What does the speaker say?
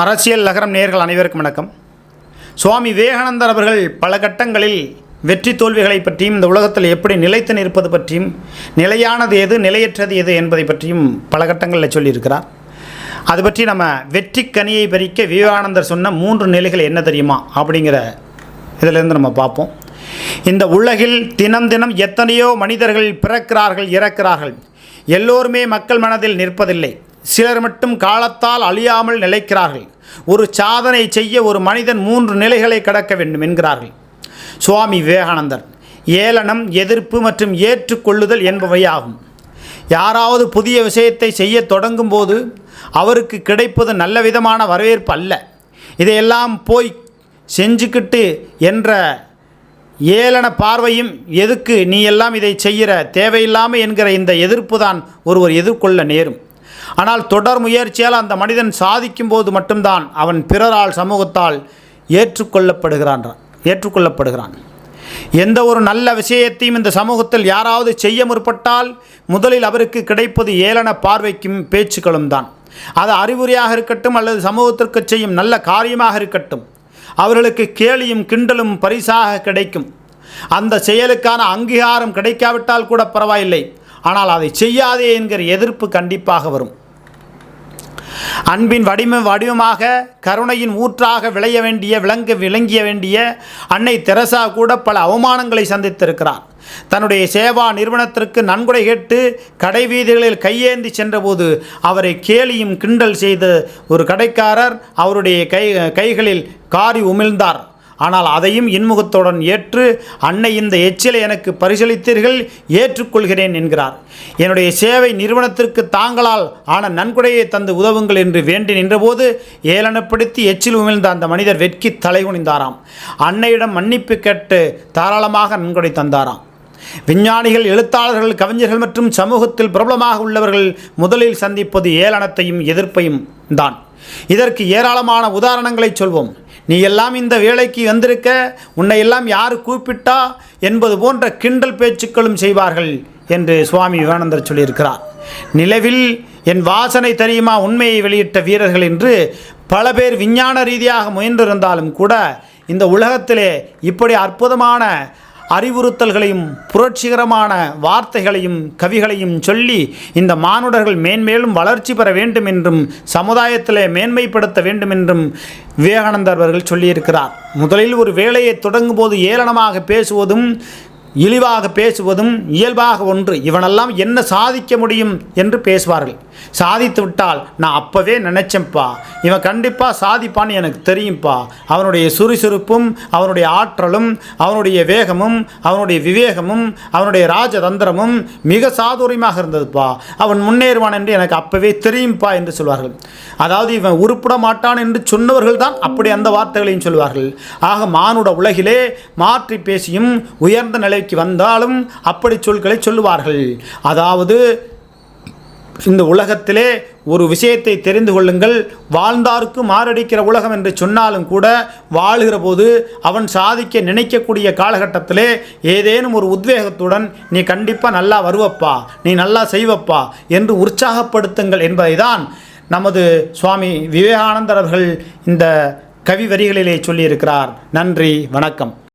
அரசியல் நகரம் நேர்கள் அனைவருக்கும் வணக்கம். சுவாமி விவேகானந்தர் அவர்கள் பல கட்டங்களில் வெற்றி தோல்விகளை பற்றியும் இந்த உலகத்தில் எப்படி நிலைத்து நிற்பது பற்றியும் நிலையானது எது நிலையற்றது எது என்பதை பற்றியும் பல கட்டங்களில் சொல்லியிருக்கிறார். அது பற்றி நம்ம வெற்றி கனியை பறிக்க விவேகானந்தர் சொன்ன மூன்று நிலைகள் என்ன தெரியுமா அப்படிங்கிற இதிலேருந்து நம்ம பார்ப்போம். இந்த உலகில் தினம் தினம் எத்தனையோ மனிதர்கள் பிறக்கிறார்கள் இறக்கிறார்கள். எல்லோருமே மக்கள் மனதில் நிற்பதில்லை. சிலர் மட்டும் காலத்தால் அழியாமல் நிலைக்கிறார்கள். ஒரு சாதனை செய்ய ஒரு மனிதன் மூன்று நிலைகளை கடக்க வேண்டும் என்கிறார்கள். சுவாமி விவேகானந்தர் ஏளனம் எதிர்ப்பு மற்றும் ஏற்றுக்கொள்ளுதல் என்பவையாகும். யாராவது புதிய விஷயத்தை செய்ய தொடங்கும் போது அவருக்கு கிடைப்பது நல்ல விதமான வரவேற்பு அல்ல. இதையெல்லாம் போய் செஞ்சுக்கிட்டு என்ற ஏளன பார்வையும் எதுக்கு நீ எல்லாம் இதை செய்கிற தேவையில்லாமல் என்கிற இந்த எதிர்ப்பு தான் ஒருவர் எதிர்கொள்ள நேரும். ஆனால் தொடர் முயற்சியால் அந்த மனிதன் சாதிக்கும் போது மட்டும்தான் அவன் பிறரால் சமூகத்தால் ஏற்றுக்கொள்ளப்படுகிறான் ஏற்றுக்கொள்ளப்படுகிறான். எந்த ஒரு நல்ல விஷயத்தையும் இந்த சமூகத்தில் யாராவது செய்ய முற்பட்டால் முதலில் அவருக்கு கிடைப்பது ஏளன பார்வைக்கும் பேச்சுக்களும் தான். அது அறிவுரையாக இருக்கட்டும் அல்லது சமூகத்திற்கு செய்யும் நல்ல காரியமாக இருக்கட்டும். அவர்களுக்கு கேலியும் கிண்டலும் பரிசாக கிடைக்கும். அந்த செயலுக்கான அங்கீகாரம் கிடைக்காவிட்டால் கூட பரவாயில்லை. ஆனால் அதை செய்யாதே என்கிற எதிர்ப்பு கண்டிப்பாக வரும். அன்பின் வடிவ வடிவமாக கருணையின் ஊற்றாக விளைய வேண்டிய விளங்க விளங்கிய வேண்டிய அன்னை தெரசா கூட பல அவமானங்களை சந்தித்திருக்கிறார். தன்னுடைய சேவா நிறுவனத்திற்கு நன்கொடை கேட்டு கடை வீதிகளில் கையேந்தி சென்றபோது அவரை கேலியும் கிண்டல் செய்த ஒரு கடைக்காரர் அவருடைய கை கைகளில் காரி உமிழ்ந்தார். ஆனால் அதையும் இன்முகத்துடன் ஏற்று அன்னை இந்த எச்சிலை எனக்கு பரிசளித்தீர்கள் ஏற்றுக்கொள்கிறேன் என்கிறார். என்னுடைய சேவை நிறுவனத்திற்கு தாங்களால் ஆன நன்கொடையை தந்து உதவுங்கள் என்று வேண்டி நின்றபோது ஏளனப்படுத்தி எச்சில் உமிழ்ந்த அந்த மனிதர் வெட்கி தலைகுனிந்தாராம் அன்னையிடம் மன்னிப்பு கேட்டு தாராளமாக நன்கொடை தந்தாராம். விஞ்ஞானிகள் எழுத்தாளர்கள் கவிஞர்கள் மற்றும் சமூகத்தில் பிரபலமாக உள்ளவர்கள் முதலில் சந்திப்பது ஏளனத்தையும் எதிர்ப்பையும் தான். இதற்கு ஏராளமான உதாரணங்களை சொல்வோம். நீ எல்லாம் இந்த வேலைக்கு வந்திருக்க உன்னை எல்லாம் யார் கூப்பிட்டா என்பது போன்ற கிண்டல் பேச்சுக்களும் செய்வார்கள் என்று சுவாமி விவேகானந்தர் சொல்லியிருக்கிறார். நிலவில் என் வாசனை தெரியுமா? உண்மையை வெளியிட்ட வீரர்கள் என்று பல பேர் விஞ்ஞான ரீதியாக முயன்றிருந்தாலும் கூட இந்த உலகத்திலே இப்படி அற்புதமான அறிவுறுத்தல்களையும் புரட்சிகரமான வார்த்தைகளையும் கவிகளையும் சொல்லி இந்த மானுடர்கள் மேன்மேலும் வளர்ச்சி பெற வேண்டும் என்றும் சமுதாயத்திலே மேன்மைப்படுத்த வேண்டும் என்றும் விவேகானந்தர் அவர்கள் சொல்லியிருக்கிறார். முதலில் ஒரு வேலையை தொடங்கும் போது ஏளனமாக பேசுவதும் இழிவாக பேசுவதும் இயல்பாக ஒன்று. இவனெல்லாம் என்ன சாதிக்க முடியும் என்று பேசுவார்கள். சாதித்து விட்டால் நான் அப்போவே நினச்சேன்ப்பா. இவன் கண்டிப்பாக சாதிப்பான்னு எனக்கு தெரியும்ப்பா அவனுடைய சுறுசுறுப்பும் அவனுடைய ஆற்றலும் அவனுடைய வேகமும் அவனுடைய விவேகமும் அவனுடைய ராஜதந்திரமும் மிக சாதுரியமாக இருந்ததுப்பா. அவன் முன்னேறுவான் என்று எனக்கு அப்போவே தெரியும்ப்பா என்று சொல்வார்கள். அதாவது இவன் உருப்பிட மாட்டான் என்று சொன்னவர்கள் தான் அப்படி அந்த வார்த்தைகளையும் சொல்வார்கள். ஆக மானுட உலகிலே மாற்றி பேசியும் உயர்ந்த நிலை நிலைக்கு வந்தாலும் அப்படி சொற்களை சொல்லுவார்கள். அதாவது இந்த உலகத்திலே ஒரு விஷயத்தை தெரிந்து கொள்ளுங்கள். வாழ்ந்தாருக்கு மாரடிக்கிற உலகம் என்று சொன்னாலும் கூட வாழ்கிற போது அவன் சாதிக்க நினைக்கக்கூடிய காலகட்டத்திலே ஏதேனும் ஒரு உத்வேகத்துடன் நீ கண்டிப்பாக நல்லா வருவப்பா நீ நல்லா செய்வப்பா என்று உற்சாகப்படுத்துங்கள் என்பதை தான் நமது சுவாமி விவேகானந்தர் அவர்கள் இந்த கவி வரிகளிலே சொல்லியிருக்கிறார். நன்றி வணக்கம்.